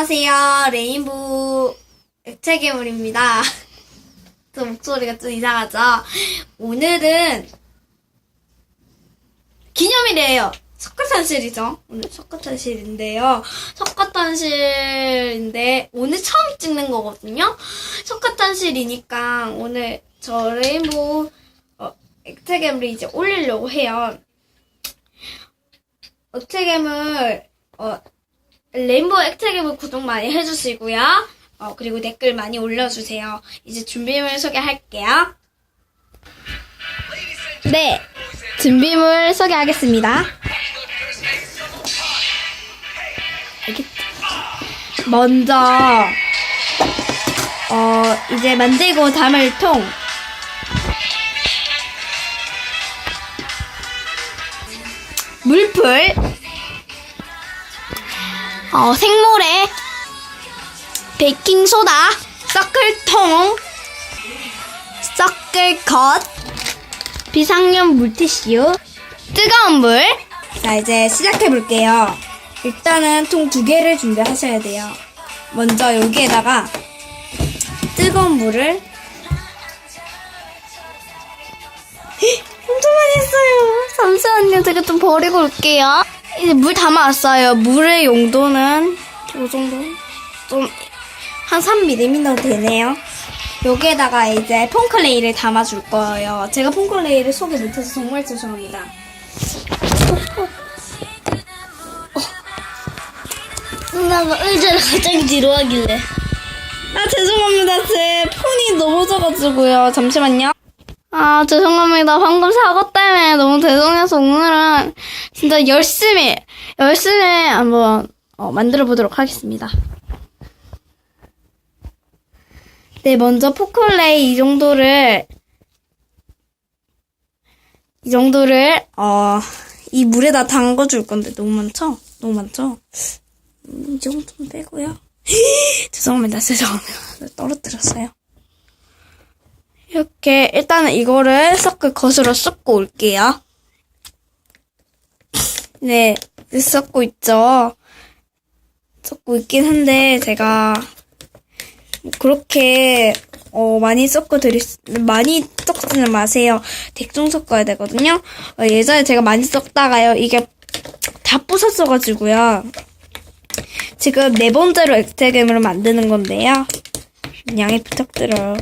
안녕하세요. 레인보우 액체 괴물입니다. 저 목소리가 좀 이상하죠? 오늘은 기념일이에요. 석가탄실이죠. 오늘 석가탄실인데요. 석가탄실인데 오늘 처음 찍는 거거든요. 석가탄실이니까 오늘 저 레인보우 어, 액체 괴물을 이제 올리려고 해요. 액체 괴물 어, 레인보우 액체괴물 구독 많이 해주시고요. 어, 그리고 댓글 많이 올려주세요. 이제 준비물 소개할게요. 네, 준비물 소개하겠습니다. 먼저, 어, 이제 만들고 담을 통. 물풀. 어, 생모래, 베이킹소다, 섞을통, 섞을것, 비상용 물티슈, 뜨거운 물. 자, 이제 시작해볼게요. 일단은 통 두 개를 준비하셔야 돼요. 먼저 여기에다가 뜨거운 물을 헉, 엄청 많이 했어요. 잠시만요. 제가 좀 버리고 올게요. 이제 물 담아왔어요. 물의 용도는 이 정도? 좀 한 3mm 넣어도 되네요. 여기에다가 이제 폼클레이를 담아줄 거예요. 제가 폼클레이를 소개 못해서 정말 죄송합니다. 누나가 의자를 가장 뒤로 하길래 아 죄송합니다. 제 폰이 넘어져가지고요. 잠시만요. 아 죄송합니다. 방금 사고 때문에 너무 죄송해서 오늘은 진짜 열심히 열심히 한번 어, 만들어 보도록 하겠습니다. 네 먼저 포클레이 이 정도를 이 정도를 어 이 물에다 담궈 줄 건데 너무 많죠? 너무 많죠? 음, 이 정도는 빼고요. 죄송합니다. 죄송합니다. 떨어뜨렸어요. 이렇게 일단은 이거를 섞을 것으로 섞고 올게요. 네, 섞고 있죠. 섞고 있긴 한데 제가 그렇게 어, 많이 섞어 드릴 수- 많이 섞지는 마세요. 대충 섞어야 되거든요. 어, 예전에 제가 많이 섞다가요. 이게 다 부쉈어가지고요. 지금 네 번째로 엑스테겜으로 만드는 건데요. 양해 부탁드려요.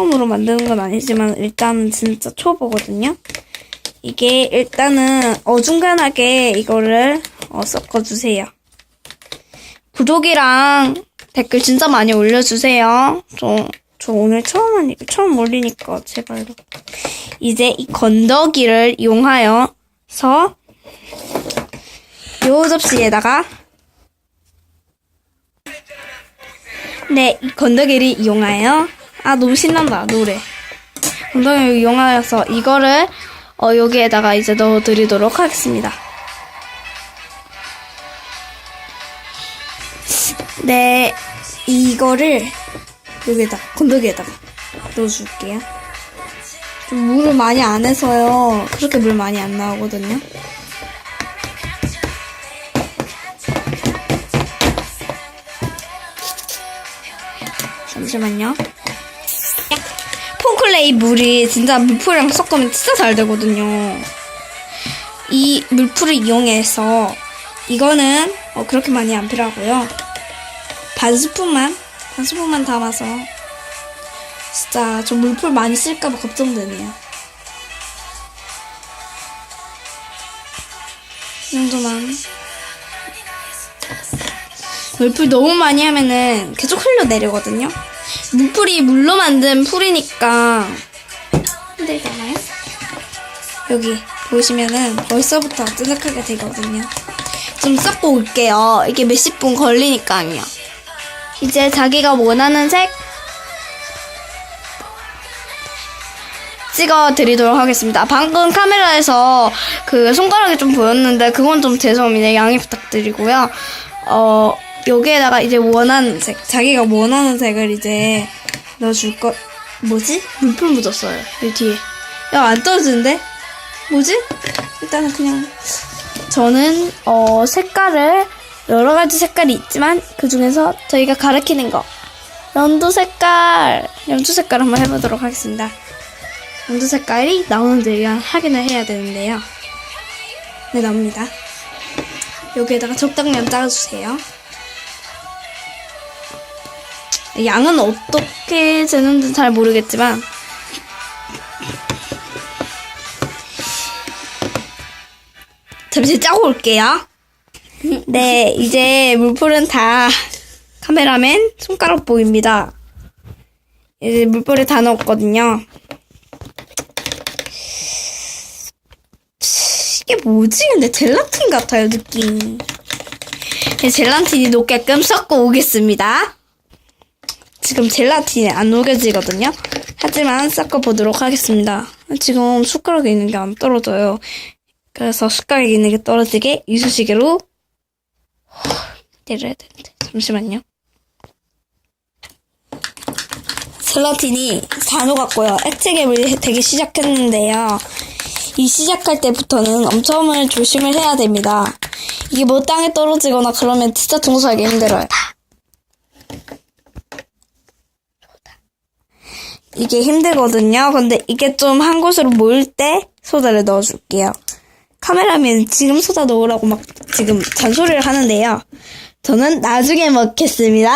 처음으로 만드는 건 아니지만 일단은 진짜 초보거든요. 이게 일단은 어중간하게 이거를 어, 섞어주세요. 구독이랑 댓글 진짜 많이 올려주세요. 저, 저 오늘 처음 하니, 처음 올리니까 제발로. 이제 이 건더기를 이용하여서 요 접시에다가 네, 이 건더기를 이용하여 아 너무 신난다 노래 건더기를 이용하여서 이거를 어, 여기에다가 이제 넣어드리도록 하겠습니다. 네, 이거를 여기에다 건더기에다가 넣어줄게요. 좀 물을 많이 안 해서요. 그렇게 물 많이 안 나오거든요. 잠시만요. 폼클레이 물이 진짜 물풀이랑 섞으면 진짜 잘 되거든요. 이 물풀을 이용해서 이거는 어, 그렇게 많이 안 필요하고요. 반 스푼만 반 스푼만 담아서 진짜 저 물풀 많이 쓸까봐 걱정되네요. 이 정도만 물풀 너무 많이 하면은 계속 흘러내리거든요. 물풀이 물로 만든 풀이니까 힘들잖아요. 여기 보시면은 벌써부터 뜨뜻하게 되거든요. 좀 섞고 올게요. 이게 몇십 분 걸리니까요. 이제 자기가 원하는 색 찍어 드리도록 하겠습니다. 방금 카메라에서 그 손가락이 좀 보였는데 그건 좀 죄송합니다. 양해 부탁드리고요. 어, 여기에다가 이제 원하는 색, 자기가 원하는 색을 이제 넣어줄 것, 뭐지? 물풀 묻었어요. 여기 뒤에. 야, 안 떨어지는데? 뭐지? 일단은 그냥, 저는, 어, 색깔을 여러 가지 색깔이 있지만 그 중에서 저희가 가리키는 거 연두 색깔 연두 색깔 한번 해보도록 하겠습니다. 연두 색깔이 나오는지 확인을 해야 되는데요. 네 나옵니다. 여기에다가 적당량 짜주세요. 양은 어떻게 재는지 잘 모르겠지만 잠시 짜고 올게요. 네, 이제 물풀은 다 카메라맨 손가락 보입니다. 이제 물풀에 다 넣었거든요. 이게 뭐지? 근데 젤라틴 같아요, 느낌이. 네, 젤라틴이 녹게끔 섞어 오겠습니다. 지금 젤라틴이 안 녹여지거든요. 하지만 섞어 보도록 하겠습니다. 지금 숟가락에 있는 게 안 떨어져요. 그래서 숟가락에 있는 게 떨어지게 이쑤시개로 때려야 되는데 잠시만요. 젤라틴이 다 녹았고요. 액체괴물이 되기 시작했는데요. 이 시작할 때부터는 엄청 조심을 해야 됩니다. 이게 뭐 땅에 떨어지거나 그러면 진짜 청소하기 힘들어요. 이게 힘들거든요. 근데 이게 좀 한 곳으로 모일 때 소다를 넣어줄게요. 카메라맨 지금 소다 넣으라고 막 지금 잔소리를 하는데요. 저는 나중에 먹겠습니다.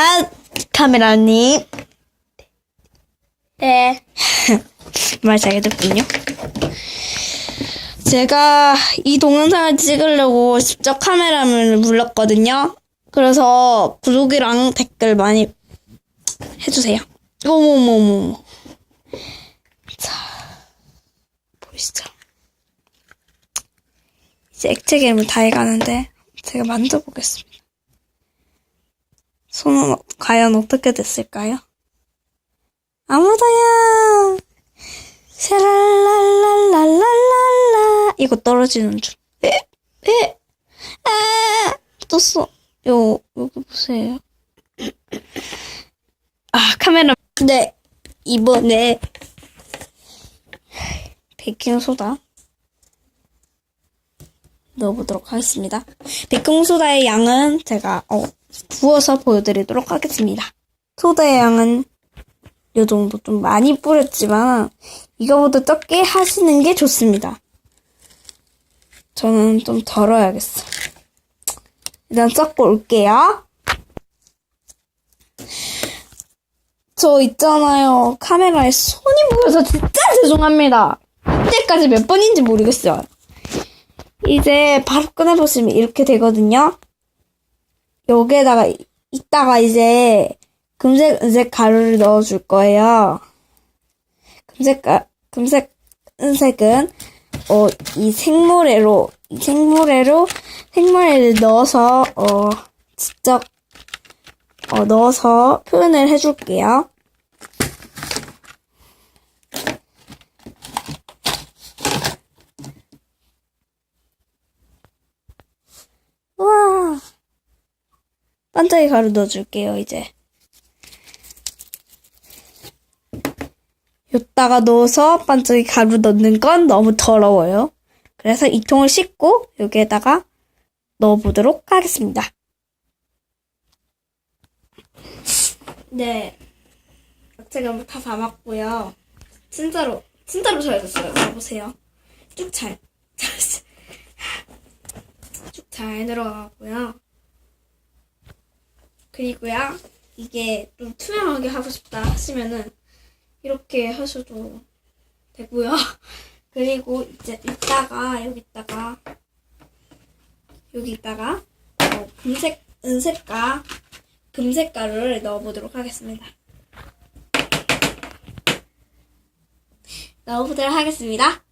카메라님. 네. 말 잘 듣군요. 제가 이 동영상을 찍으려고 직접 카메라맨을 불렀거든요. 그래서 구독이랑 댓글 많이 해주세요. 어머머머. 자, 보이시죠? 이제 액체 괴물 다 해가는데 제가 만져보겠습니다. 손은 어- 과연 어떻게 됐을까요? 아무도야! 샤랄랄랄랄랄랄라 이거 떨어지는 줄. 에? 에? 아! 떴어. 요, 여기 보세요. 아, 카메라. 네. 이번에 베이킹소다 넣어보도록 하겠습니다. 베이킹소다의 양은 제가 어, 부어서 보여드리도록 하겠습니다. 소다의 양은 요 정도 좀 많이 뿌렸지만 이거보다 적게 하시는 게 좋습니다. 저는 좀 덜어야겠어. 일단 섞고 올게요. 저 있잖아요. 카메라에 손이 보여서 진짜 죄송합니다. 이때까지 몇 번인지 모르겠어요. 이제 바로 꺼내보시면 이렇게 되거든요. 여기에다가 이- 이따가 이제 금색, 은색 가루를 넣어줄 거예요. 금색, 가, 금색, 은색은, 어, 이 생모래로, 이 생모래로, 생모래를 넣어서, 어, 직접, 어, 넣어서 표현을 해줄게요. 우와. 반짝이 가루 넣어줄게요, 이제. 여기다가 넣어서 반짝이 가루 넣는 건 너무 더러워요. 그래서 이 통을 씻고 여기에다가 넣어보도록 하겠습니다. 네. 제가 다 담았고요. 진짜로, 진짜로 잘 됐어요. 봐보세요. 쭉 잘, 쭉 잘 들어가고요. 그리고요, 이게 좀 투명하게 하고 싶다 하시면은 이렇게 하셔도 되고요. 그리고 이제 이따가 여기다가 여기다가 어, 금색 은색과 금색 가루를 넣어보도록 하겠습니다. 넣어보도록 하겠습니다.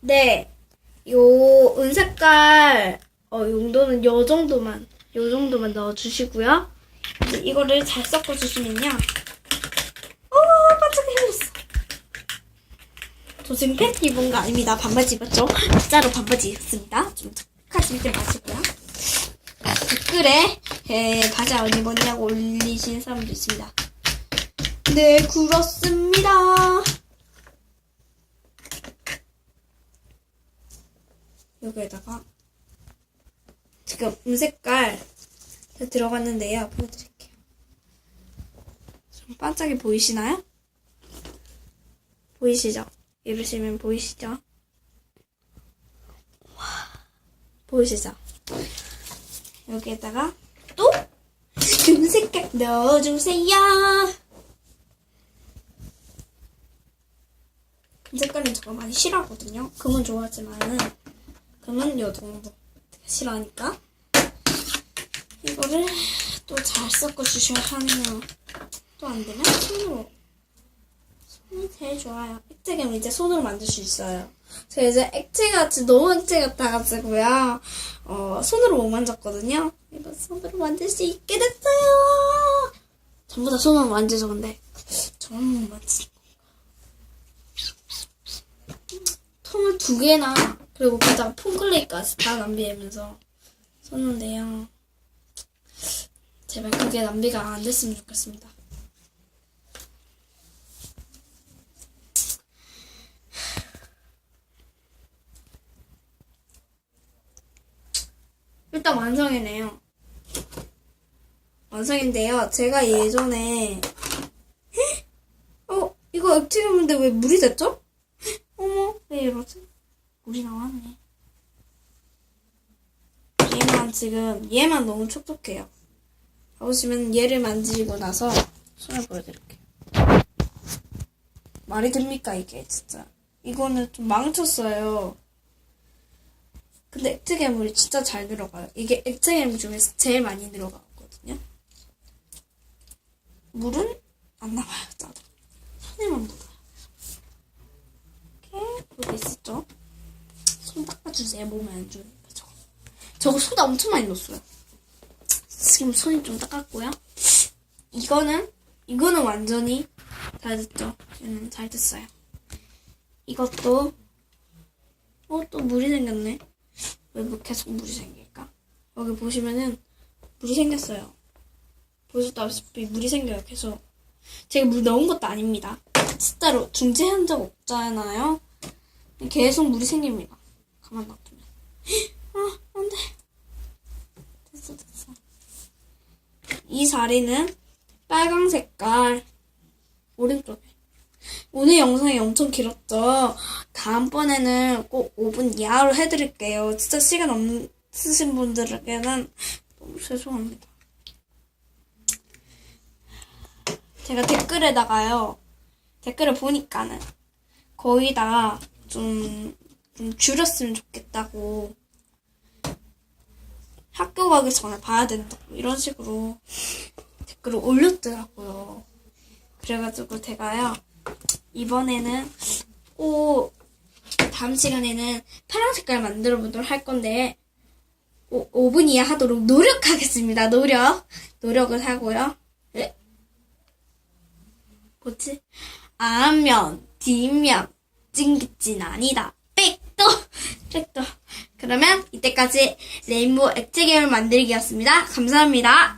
네, 요 은색깔 어, 용도는 요 정도만 요 정도만 넣어주시고요. 이제 이거를 잘 섞어주시면요. 어, 반짝해졌어. 저 지금 팬티 입은 거 아닙니다. 반바지 입었죠? 진짜로 반바지 입었습니다. 좀 착하시지 마시고요. 댓글에 에, 바지 안 입었냐고 올리신 사람도 있습니다. 네, 그렇습니다. 여기에다가 지금 음 색깔 다 들어갔는데요. 보여드릴게요. 좀 반짝이 보이시나요? 보이시죠? 이러시면 보이시죠? 와, 보이시죠? 여기에다가 또 금색깔 넣어주세요. 금색깔은 제가 많이 싫어하거든요. 금은 좋아하지만은 금은 요 정도 싫어하니까 이거를 또 잘 섞어 주셔야 하네요. 또 안 되면 손으로 손이 제일 좋아요. 액체감 이제 손으로 만들 수 있어요. 제가 이제 액체 같이 너무 액체 같아가지고요. 어 손으로 못 만졌거든요. 이거 손으로 만들 수 있게 됐어요. 전부 다 손으로 만지죠 근데 저는 못 만지. 통을 두 개나 그리고 거기다가 폼클레이까지 다 낭비하면서 썼는데요. 제발 그게 낭비가 안 됐으면 좋겠습니다. 일단 완성이네요. 완성인데요. 제가 예전에 어 이거 액체였는데 왜 물이 됐죠? 어머 왜 이러지? 물이 나왔네. 얘만 지금 얘만 너무 촉촉해요. 보시면 얘를 만지고 나서 손을 보여드릴게요. 말이 됩니까 이게 진짜? 이거는 좀 망쳤어요. 근데 액체 괴물이 진짜 잘 들어가요. 이게 액체 괴물 중에서 제일 많이 들어가거든요. 물은 안 나와요, 짜도. 손에만 묻어요. 이렇게 그거 있었죠? 손 닦아주세요. 몸에 안 좋으니까 저거. 저거 소다 엄청 많이 넣었어요. 지금 손이 좀 닦았고요. 이거는 이거는 완전히 잘 됐죠. 얘는 잘 됐어요. 이것도 어 또 물이 생겼네. 왜뭐 계속 물이 생길까? 여기 보시면은 물이 생겼어요. 보셨다시피 물이 생겨요. 계속 제가 물 넣은 것도 아닙니다. 진짜로 중재한 적 없잖아요. 계속 물이 생깁니다. 가만 놔두면 아 안 돼. 됐어 됐어. 이 자리는 빨강 색깔 오른쪽에 오늘 영상이 엄청 길었죠? 다음번에는 꼭 5분 이하로 해드릴게요. 진짜 시간 없으신 분들에게는 너무 죄송합니다. 제가 댓글에다가요 댓글을 보니까는 거의 다 좀 좀 줄였으면 좋겠다고 학교 가기 전에 봐야 된다고 이런 식으로 댓글을 올렸더라고요. 그래가지고 제가요 이번에는 꼭 다음 시간에는 파란 색깔 만들어 보도록 할 건데 오, 5분 이하 하도록 노력하겠습니다. 노력 노력을 하고요. 네. 뭐지? 앞면 뒷면 찡긋진 아니다. 백도 백도 그러면 이때까지 레인보우 액체 계열 만들기였습니다. 감사합니다.